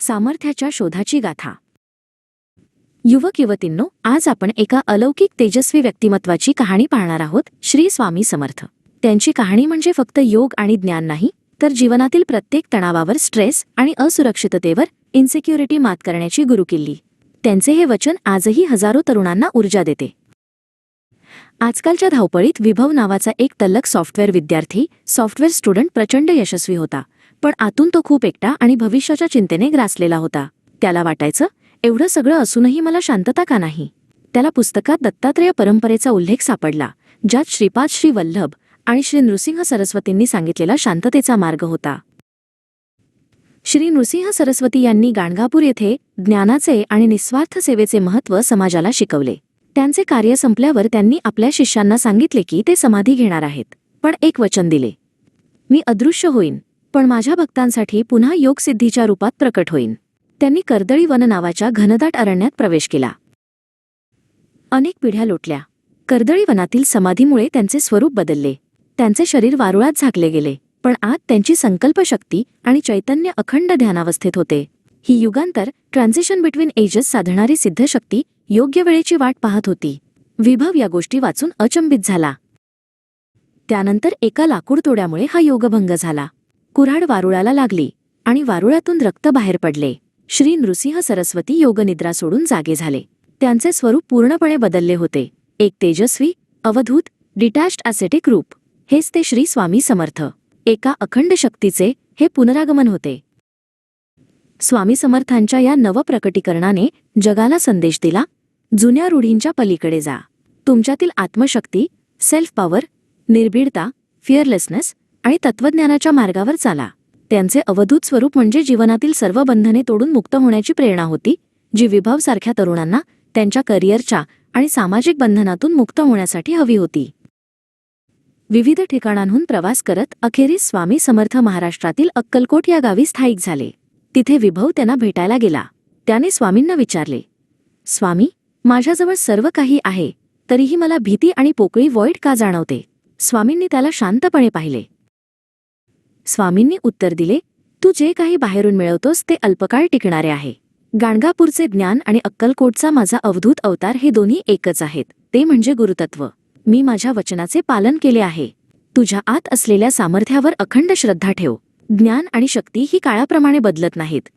सामर्थ्याच्या शोधाची गाथा. युवक युवतींनो आज आपण एका अलौकिक तेजस्वी व्यक्तिमत्वाची कहाणी पाहणार आहोत श्री स्वामी समर्थ. त्यांची कहाणी म्हणजे फक्त योग आणि ज्ञान नाही तर जीवनातील प्रत्येक तणावावर स्ट्रेस आणि असुरक्षिततेवर इन्सिक्युरिटी मात करण्याची गुरुकिल्ली. त्यांचे हे वचन आजही हजारो तरुणांना ऊर्जा देते. आजकालच्या धावपळीत विभव नावाचा एक तल्लक सॉफ्टवेअर विद्यार्थी सॉफ्टवेअर स्टुडंट प्रचंड यशस्वी होता. पण आतून तो खूप एकटा आणि भविष्याच्या चिंतेने ग्रासलेला होता. त्याला वाटायचं एवढं सगळं असूनही मला शांतता का नाही? त्याला पुस्तकात दत्तात्रेय परंपरेचा उल्लेख सापडला ज्यात श्रीपाद श्री वल्लभ आणि श्री नृसिंह सरस्वतींनी सांगितलेला शांततेचा मार्ग होता. श्री नृसिंह सरस्वती यांनी गाणगापूर येथे ज्ञानाचे आणि निस्वार्थ सेवेचे महत्त्व समाजाला शिकवले. त्यांचे कार्य संपल्यावर त्यांनी आपल्या शिष्यांना सांगितले की ते समाधी घेणार आहेत पण एक वचन दिले. मी अदृश्य होईन पण माझ्या भक्तांसाठी पुन्हा योगसिद्धीच्या रूपात प्रकट होईन. त्यांनी कर्दळी वन नावाच्या घनदाट अरण्यात प्रवेश केला. अनेक पिढ्या लोटल्या. कर्दळी वनातील समाधीमुळे त्यांचे स्वरूप बदलले. त्यांचे शरीर वारुळात झाकले गेले पण आत त्यांची संकल्पशक्ती आणि चैतन्य अखंड ध्यानावस्थेत होते. ही युगांतर ट्रान्झिशन बिटवीन एजेस साधणारी सिद्धशक्ती योग्य वेळेची वाट पाहत होती. विभव या गोष्टी वाचून अचंबित झाला. त्यानंतर एका लाकूड तोड्यामुळे हा योगभंग झाला. कुऱ्हाड वारुळाला लागली आणि वारुळातून रक्त बाहेर पडले. श्री नृसिंह सरस्वती योगनिद्रा सोडून जागे झाले. त्यांचे स्वरूप पूर्णपणे बदलले होते. एक तेजस्वी अवधूत डिटॅच्ड ॲसेटिक रूप. हेच ते श्री स्वामी समर्थ. एका अखंड शक्तीचे हे पुनरागमन होते. स्वामी समर्थांच्या या नवप्रकटीकरणाने जगाला संदेश दिला जुन्या रूढींच्या पलीकडे जा. तुमच्यातील आत्मशक्ती सेल्फ पॉवर निर्भीडता फिअरलेसनेस आणि तत्वज्ञानाच्या मार्गावर चाला. त्यांचे अवधूत स्वरूप म्हणजे जीवनातील सर्व बंधने तोडून मुक्त होण्याची प्रेरणा होती जी विभावसारख्या तरुणांना त्यांच्या करिअरच्या आणि सामाजिक बंधनातून मुक्त होण्यासाठी हवी होती. विविध ठिकाणांहून प्रवास करत अखेरीस स्वामी समर्थ महाराष्ट्रातील अक्कलकोट या गावी स्थायिक झाले. तिथे विभव त्यांना भेटायला गेला. त्याने स्वामींना विचारले स्वामी माझ्याजवळ सर्व काही आहे तरीही मला भीती आणि पोकळी वॉईट का जाणवते स्वामींनी त्याला शांतपणे पाहिले. स्वामींनी उत्तर दिले तू जे काही बाहेरून मिळवतोस ते अल्पकाळ टिकणारे आहे. गाणगापूरचे ज्ञान आणि अक्कलकोटचा माझा अवधूत अवतार हे दोन्ही एकच आहेत ते म्हणजे गुरुतत्व. मी माझ्या वचनाचे पालन केले आहे. तुझ्या आत असलेल्या सामर्थ्यावर अखंड श्रद्धा ठेव. ज्ञान आणि शक्ती ही काळाप्रमाणे बदलत नाहीत.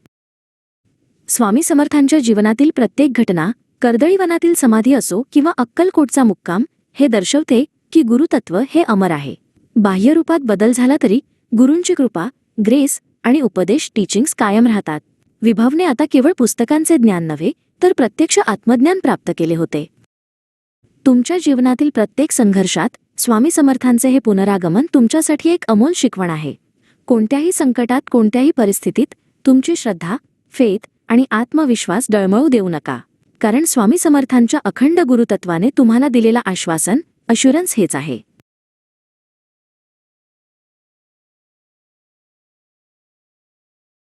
स्वामी समर्थांच्या जीवनातील प्रत्येक घटना कर्दळीवनातील समाधी असो किंवा अक्कलकोटचा मुक्काम हे दर्शवते की गुरुतत्व हे अमर आहे. बाह्यरूपात बदल झाला तरी गुरूंची कृपा ग्रेस आणि उपदेश टीचिंग्स कायम राहतात. विभवने आता केवळ पुस्तकांचे ज्ञान नव्हे तर प्रत्यक्ष आत्मज्ञान प्राप्त केले होते. तुमच्या जीवनातील प्रत्येक संघर्षात स्वामी समर्थांचे हे पुनरागमन तुमच्यासाठी एक अमोल शिकवण आहे. कोणत्याही संकटात कोणत्याही परिस्थितीत तुमची श्रद्धा फेत आणि आत्मविश्वास डळमळू देऊ नका. कारण स्वामी समर्थांच्या अखंड गुरुतत्वाने तुम्हाला दिलेला आश्वासन अश्युरन्स हेच आहे.